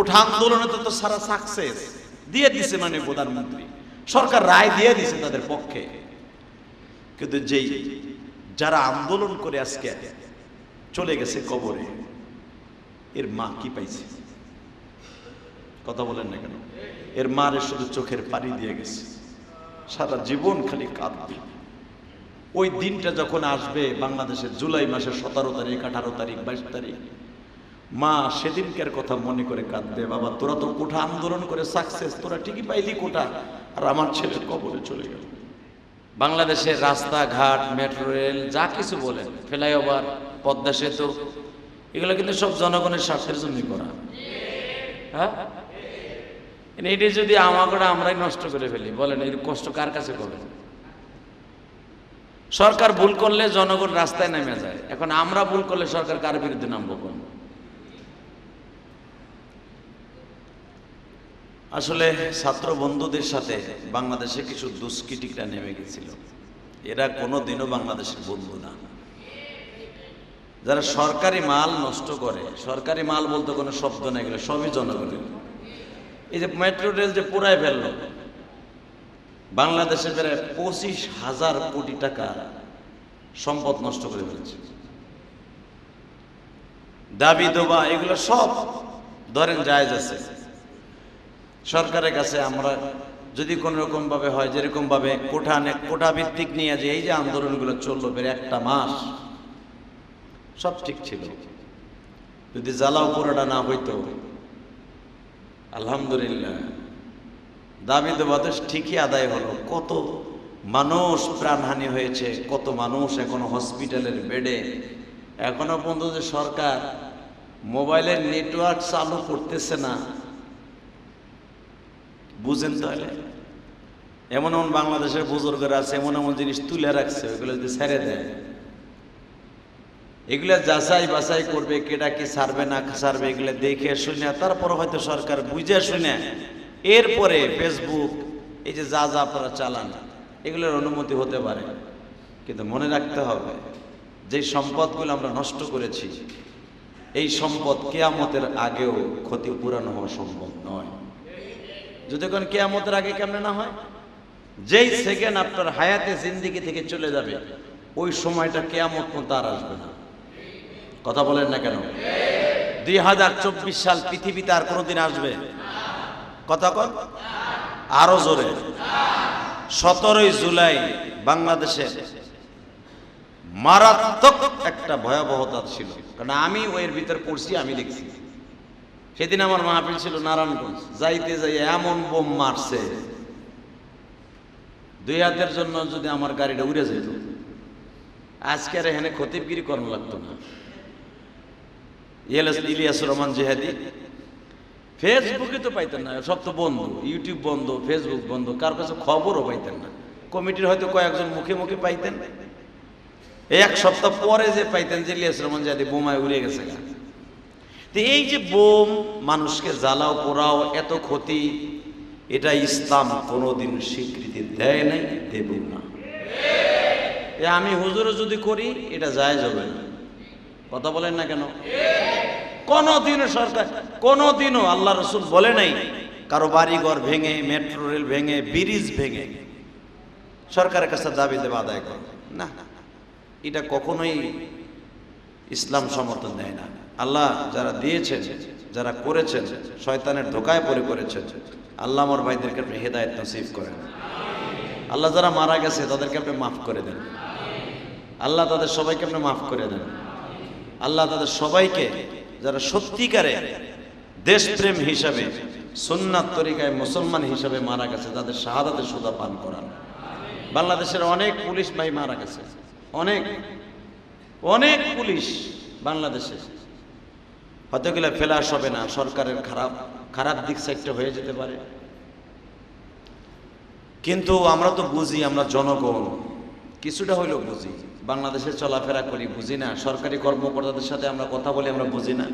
কোঠা আন্দোলনে তো সারা সাকসেস দিয়ে দিছে মানে প্রধানমন্ত্রী। সরকার রায় দিয়ে দিছে তাদের পক্ষে। কিন্তু যেই যারা আন্দোলন করে আজকে চলে গেছে কবরে, এর মা কি পাইছে? কথা বলেন না কেন? এর মারে শুধু চোখের পানি দিয়ে গেছে। সারা জীবন খালি কাঁদবে। ওই দিনটা যখন আসবে বাংলাদেশের জুলাই মাসের সতেরো তারিখ, আঠারো তারিখ, বাইশ তারিখ মা সেদিনকার কথা মনে করে কাঁদবে, বাবা, তোরা তো কোঠা আন্দোলন করে সাকসেস তোরা ঠিকই পাইলি কোঠা। আর আমার ছেলে কবরে চলে গেল। বাংলাদেশের রাস্তাঘাট মেট্রো রেল যা কিছু বলেন ফ্লাইওভার পদ্মা সেতু, এগুলো কিন্তু সব জনগণের স্বার্থের জন্যই করা। হ্যাঁ? এটা যদি আমাকে আমরাই নষ্ট করে ফেলি, বলেন, এর কষ্ট কার কাছে করবেন সরকার ভুল করলে জনগণ রাস্তায় নেমে যায়। এখন আমরা ভুল করলে সরকার কার বিরুদ্ধে নামবো কোন আসলে ছাত্র বন্ধুদের সাথে বাংলাদেশে কিছু দুষ্কৃতিকরা নেমে গেছিল। এরা কোনোদিনও বাংলাদেশের বন্ধু না। যারা সরকারি মাল নষ্ট করে, সরকারি মাল বলতে কোনো শব্দ নেই গেলে সবই জনগণের। এই যে মেট্রো রেল যে পুরাই ফেলল, বাংলাদেশে প্রায় পঁচিশ হাজার কোটি টাকা সম্পদ নষ্ট করে ফেলেছে। দাবি দোবা, এগুলো সব ধরেন জায়েজ আছে। সরকারের কাছে আমরা যদি কোনো রকম ভাবে হয় যেরকম ভাবে কোঠা কোঠা ভিত্তিক নিয়ে যে এই যে আন্দোলনগুলো চলল বের একটা মাস, সব ঠিক ছিল। যদি জ্বালাও পুরোটা না হইতো, আলহামদুলিল্লাহ, দাবি দেবাদেশ ঠিকই আদায় হলো। কত মানুষ প্রাণহানি হয়েছে, কত মানুষ এখনও হসপিটালের বেডে। এখনও পর্যন্ত যে সরকার মোবাইলের নেটওয়ার্ক চালু করতেছে না বুঝেন তাহলে। এমন এমন বাংলাদেশের বুজুর্গরা আছে, এমন এমন জিনিস তুলে রাখছে, ওইগুলো যদি ছেড়ে দেয়। এগুলা যাচাই বাছাই করবে কেটা কি ছাড়বে, না ছাড়বে, এগুলো দেখে শুনে, তারপর হয়তো সরকার বুঝে শুনে, এরপরে ফেসবুক এই যে যা যা আপনারা চালান, এগুলোর অনুমতি হতে পারে। কিন্তু মনে রাখতে হবে, যে সম্পদগুলো আমরা নষ্ট করেছি, এই সম্পদ কেয়ামতের আগেও ক্ষতিপূরণ হওয়া সম্ভব নয়। যদি কোন কেয়ামতের আগে কেমনে না হয়? যেই সেকেন্ড আপনার হায়াতে জিন্দিগি থেকে চলে যাবে, ওই সময়টা কেয়ামত মতো আর আসবে না। কথা বলেন না কেন? দুই হাজার চব্বিশ সাল পৃথিবীতে আর কোনোদিন আসবে? কথা কন। আরও জোরে। সতেরোই জুলাই বাংলাদেশে মারাত্মক একটা ভয়াবহতা ছিল। কারণ আমি ওইয়ের ভিতর পড়ছি, আমি দেখছি সেদিন আমার মাহফিল ছিল নারায়ণগঞ্জ। যাইতে যাই এমন বোম মারছে দুই হাতের জন্য যদি আমার গাড়িটা উড়ে যেত। আজকে আর এখানে খতিবগিরি কর্ম লাগতো না। ইলিয়াস রহমান জেহাদি। ফেসবুকে তো পাইতেন না, সব তো বন্ধ। ইউটিউব বন্ধ ফেসবুক বন্ধ, কার কাছে খবরও পাইতেন না। কমিটির হয়তো কয়েকজন মুখে মুখে পাইতেন। এক সপ্তাহ পরে যে পাইতেন যে ইলিয়াস রহমান জেহাদি বোমায় উড়ে গেছে। তো এই যে বোম, মানুষকে জ্বালাও, পোড়াও, এত ক্ষতি, এটা ইসলাম কোনোদিন স্বীকৃতি দেয় নাই, দেব না। আমি হুজুরও যদি করি, এটা যায় যাবে না। কথা বলেন না কেন? কোনোদিনও সরকার, কোনোদিনও আল্লাহ রসুল বলে নাই, কারও বাড়িঘর ভেঙে, মেট্রো রেল ভেঙে, ব্রিজ ভেঙে, সরকারের কাছে দাবি দেবে আদায় করে। না। এটা কখনোই ইসলাম সমর্থন দেয় না। আল্লাহ যারা দিয়েছেন, যারা করেছেন, শয়তানের ধোকায় পড়ে করেছেন আল্লাহ আমার ভাইদেরকে আপনি হেদায়ত নসিব করেন। আল্লাহ যারা মারা গেছে, তাদেরকে আপনি মাফ করে দেন। আল্লাহ তাদের সবাইকে আপনি মাফ করে দেন। আল্লাহ তাদের সবাইকে যারা সত্যিকারে দেশপ্রেম হিসাবে, সুন্নাত তরিকায় মুসলমান হিসাবে মারা গেছে, তাদের শাহাদাতের সুদা পান করান। বাংলাদেশের অনেক পুলিশ ভাই মারা গেছে। অনেক অনেক পুলিশ বাংলাদেশে। হয়তো গেলে ফেলাস হবে না, সরকারের খারাপ খারাপ দিক সাইডটা হয়ে যেতে পারে। কিন্তু আমরা তো বুঝি, আমরা জনগণ, কিছুটা হইলেও বুঝি। বাংলাদেশে চলাফেরা করি, বুঝি না। সরকারি কর্মকর্তাদের সাথে আমরা কথা বলি, আমরা বুঝি না।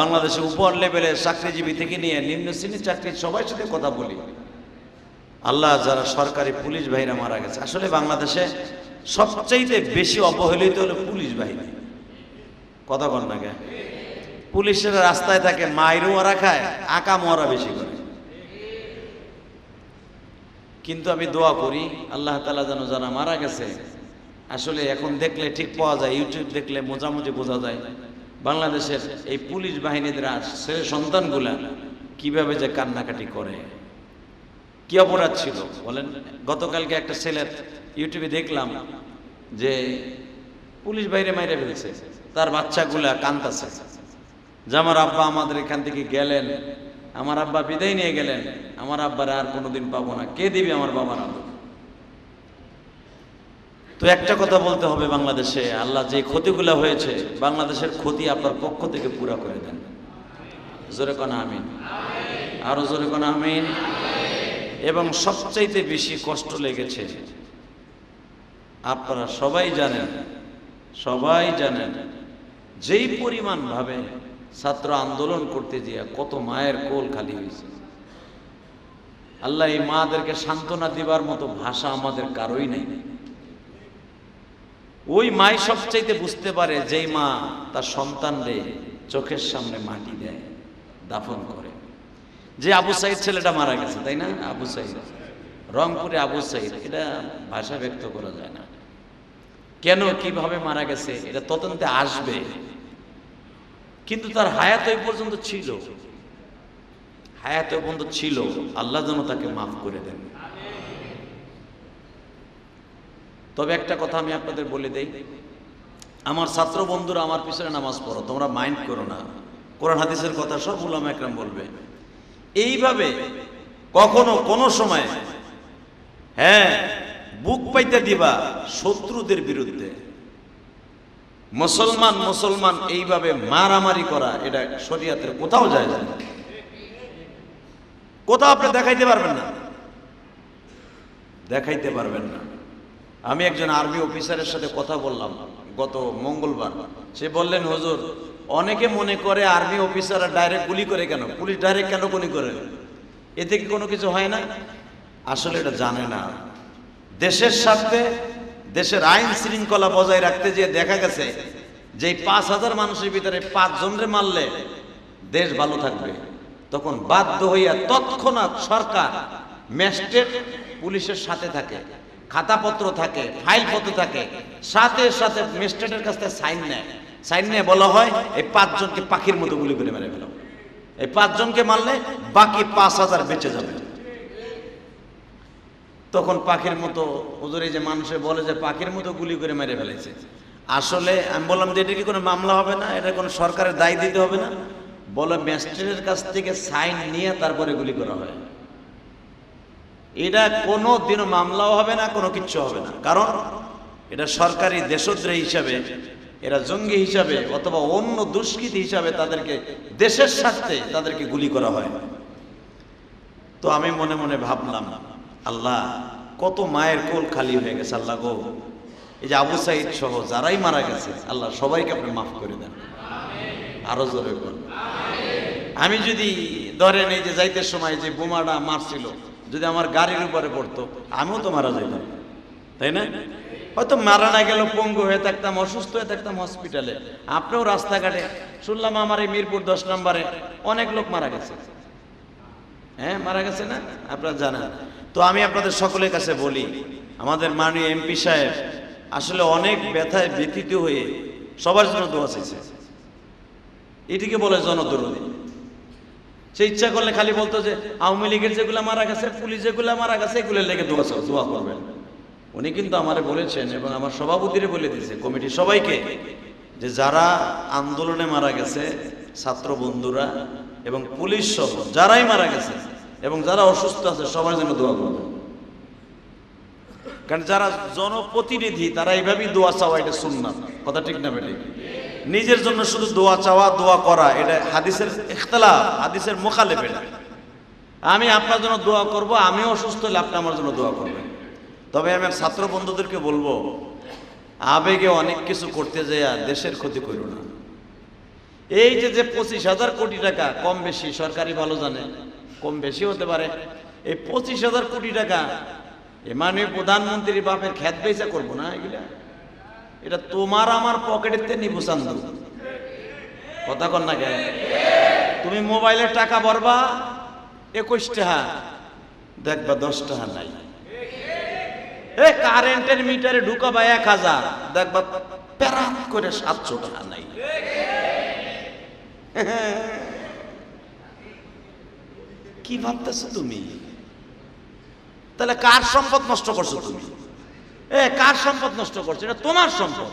বাংলাদেশে উপর লেভেলে চাকরিজীবী থেকে নিয়ে নিম্ন শ্রেণির চাকরি, সবার সাথে কথা বলি। আল্লাহ যারা সরকারি পুলিশ বাহিনীরা মারা গেছে, আসলে বাংলাদেশে সবচাইতে বেশি অবহেলিত হলো পুলিশ বাহিনী। কথা বল না পুলিশের রাস্তায় থাকে মায়েরও ওরা খায় আকা মরা বেশি করে। কিন্তু আমি দোয়া করি, আল্লাহ তালা যেন যারা মারা গেছে, আসলে এখন দেখলে ঠিক পাওয়া যায়, ইউটিউব দেখলে মোজামুজি বোঝা যায়, বাংলাদেশের এই পুলিশ বাহিনীদের ছেলে সন্তানগুলা কীভাবে যে কান্নাকাটি করে। কি অপরাধ ছিল, বলেন? গতকালকে একটা ছেলের ইউটিউবে দেখলাম যে পুলিশ বাইরে মাইরে ফেলছে, তার বাচ্চাগুলা কান্দাছে যে আমার আব্বা আমাদের এখান থেকে গেলেন, আমার আব্বা বিদায় নিয়ে গেলেন, আমার আব্বার আর কোনোদিন পাবো না। কে দিবে আমার বাবার আদর? তো একটা কথা বলতে হবে বাংলাদেশে, আল্লাহ যে ক্ষতিগুলো হয়েছে, বাংলাদেশের ক্ষতি আপনার পক্ষ থেকে পুরা করে দেন। জোরে কোন আমিন? আরও জোরে কোন আমিন। এবং সবচাইতে বেশি কষ্ট লেগেছে, আপনারা সবাই জানেন সবাই জানেন, যেই পরিমাণ ভাবে ছাত্র আন্দোলন করতে গিয়ে কত মায়ের কোল খালি হয়েছে। আল্লাহ এই মাদেরকে সান্ত্বনা দিবার মতো ভাষা আমাদের কারোই নেই। ওই মাই সবচাইতে বুঝতে পারে যেই মা তার সন্তানরে চোখের সামনে মাটি দেয়, দাফন করে। যে আবু সাইদ ছেলেটা মারা গেছে, তাই না? আবু সাইদ। রংপুরে আবু সাইদ, এটা ভাষা ব্যক্ত করা যায় না। কেন, কীভাবে মারা গেছে, এটা তদন্তে আসবে। কিন্তু তার হায়াত ওই পর্যন্ত ছিল। হায়াত ওই পর্যন্ত ছিল। আল্লাহ যেন তাকে মাফ করে দেন। তবে একটা কথা আমি আপনাদের বলে দেই। আমার ছাত্র বন্ধুরা আমার পিছনে নামাজ পড়ো, তোমরা মাইন্ড করো না। কোরআন, হাদিসের কথা সব উলামা একরাম বলবে। এইভাবে কখনো কোনো সময় হ্যাঁ বুক পাইতে দিবা শত্রুদের বিরুদ্ধে। মুসলমান মুসলমান, এইভাবে মারামারি করা, এটা শরিয়াতের কোথাও যায় না। কোথাও আপনি দেখাইতে পারবেন না। দেখাইতে পারবেন না। আমি একজন আর্মি অফিসারের সাথে কথা বললাম গত মঙ্গলবার। সে বললেন, হুজুর, অনেকে মনে করে আর্মি অফিসাররা ডাইরেক্ট গুলি করে কেন? পুলিশ ডাইরেক্ট কেন গুলি করে? এতে কি কোনো কিছু হয় না? আসলে এটা জানে না। দেশের স্বার্থে দেশের আইন শৃঙ্খলা বজায় রাখতে যে দেখা গেছে যে পাঁচ হাজার মানুষের ভিতরে পাঁচ জনরে মারলে দেশ ভালো থাকবে। তখন বাধ্য হইয়া তৎক্ষণাৎ সরকার, ম্যাজিস্ট্রেট, পুলিশের সাথে থাকে, খাতাপত্র থাকে, ফাইলপত্র থাকে, সাথে সাথে ম্যাজিস্ট্রেটের কাছ থেকে সাইন নেয়। সাইন নিয়ে বলা হয়, এই পাঁচজনকে পাখির মতো গুলি করে মেরে ফেলো। এই পাঁচজনকে মারলে বাকি পাঁচ হাজার বেঁচে যাবে। তখন পাখির মতো ওদের যে মানুষে বলে যে পাখির মতো গুলি করে মেরে ফেলেছে। আসলে আমি বললাম যে এটা কি কোনো মামলা হবে না? এটা কোনো সরকারের দায় দিতে হবে না? বলে ম্যাজিস্ট্রেটের কাছ থেকে সাইন নিয়ে তারপরে গুলি করা হয়। এটা কোনো দিনও মামলাও হবে না, কোনো কিচ্ছু হবে না। কারণ এটা সরকারি দেশদ্রোহী হিসাবে, এরা জঙ্গি হিসাবে অথবা অন্য দুষ্কৃতি হিসাবে তাদেরকে দেশের স্বার্থে তাদেরকে গুলি করা হয়। তো আমি মনে মনে ভাবলাম আল্লাহ, কত মায়ের কোল খালি হয়ে গেছে, আল্লাহ গো। এই যে আবু সাইদ সহ যারাই মারা গেছে, আল্লাহ সবাইকে আপনি মাফ করে দেন। আরও জোরে বল আমি যদি ধরেন এই যে যাইতে সময় যে বোমাটা মারছিল, যদি আমার গাড়ির উপরে পড়তো, আমিও তো মারা যাইতাম তাই না? হয়তো মারা না গেল পঙ্গু হয়ে থাকতাম, অসুস্থ হয়ে থাকতাম হসপিটালে আপনিও রাস্তাঘাটে, শুনলাম আমার এই মিরপুর দশ নম্বরে অনেক লোক মারা গেছে। হ্যাঁ মারা গেছে না? আপনারা জানেন। তো আমি আপনাদের সকলের কাছে বলি আমাদের মাননীয় এমপি সাহেব আসলে অনেক ব্যথায় ব্যথিত হয়ে সবার জন্য দোয়া চাইছে। এটিকে বলে জনদরদি। সে ইচ্ছা করলে খালি বলতো যে আওয়ামী লীগের যেগুলো মারা গেছে পুলিশ যেগুলো মারা গেছে এগুলো লেগে দোয়া চাও, দোয়া করবেন। উনি কিন্তু আমারে বলেছেন এবং আমার সভাপতিরে বলে দিয়েছে কমিটির সবাইকে যে যারা আন্দোলনে মারা গেছে ছাত্র বন্ধুরা এবং পুলিশ সহ যারাই মারা গেছে এবং যারা অসুস্থ আছে সবার জন্য দোয়া করবে কারণ যারা জনপ্রতিনিধি, তারা এইভাবেই দোয়া চাওয়া, এটা সুন্নাত। কথা ঠিক না বেটে নিজের জন্য শুধু দোয়া চাওয়া, দোয়া করা, এটা হাদিসের ইখতলাফ, হাদিসের মোখালেফ এটা আমি আপনার জন্য দোয়া করব, আমিও অসুস্থ হলে আপনি আমার জন্য দোয়া করবেন। তবে আমি ছাত্র বন্ধুদেরকে বলব, আবেগে অনেক কিছু করতে যাইয়া দেশের ক্ষতি করো না। এই যে যে পঁচিশ হাজার কোটি টাকা, কম বেশি সরকারি ভালো জানে, কম বেশি হতে পারে। এই পঁচিশ হাজার কোটি টাকা, এ মাননীয় প্রধানমন্ত্রী বাপের খ্যাত বেচা করব না এগুলা? এটা তোমার আমার পকেটের তে চান্দু। কথা কর না কেন তুমি মোবাইলে টাকা ভরবা, একুশ টাকা, দেখবা দশ টাকা নাই। এ কারেন্টের মিটারে ঢুকাবা এক হাজার, দেখবা প্যারাত করে সাতশো টাকা নাই। কি ভাবতেছো তুমি? তাহলে কার সম্পদ নষ্ট করছ তুমি? এ, কার সম্পদ নষ্ট করছ? এটা তোমার সম্পদ।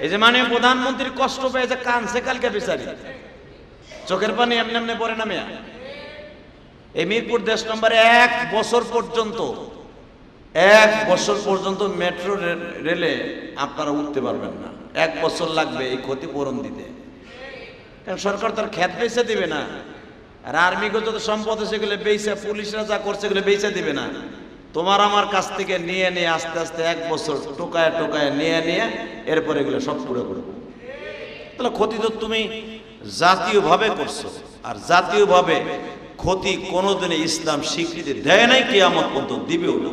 এই যে মানে প্রধানমন্ত্রীর কষ্ট পেয়ে যে কানছে কালকে বিচারি। চোখের পানি এমনি এমনি পড়ে না মেয়া? এই মিরপুর দেশ নম্বর এক বছর পর্যন্ত, এক বছর পর্যন্ত মেট্রো রেলে আপনারা উঠতে পারবেন না। এক বছর লাগবে এই ক্ষতিপূরণ দিতে। কারণ সরকার তার খ্যাত বেচে দিবে না? আর আর্মিকে যত সম্পদ সেগুলো বেচে পুলিশরা যা করছে সেগুলো বেচে দিবে না। তোমার আমার কাছ থেকে নিয়ে নিয়ে আস্তে আস্তে এক বছর টোকায় টোকায় নিয়ে নিয়ে এরপরে এগুলো সব পুরো করব তাহলে ক্ষতি তো তুমি জাতীয়ভাবে করছ। আর জাতীয়ভাবে ক্ষতি কোনোদিনে ইসলাম স্বীকৃতি দেয় নাই, কেয়ামত পর্যন্ত দিবেও না।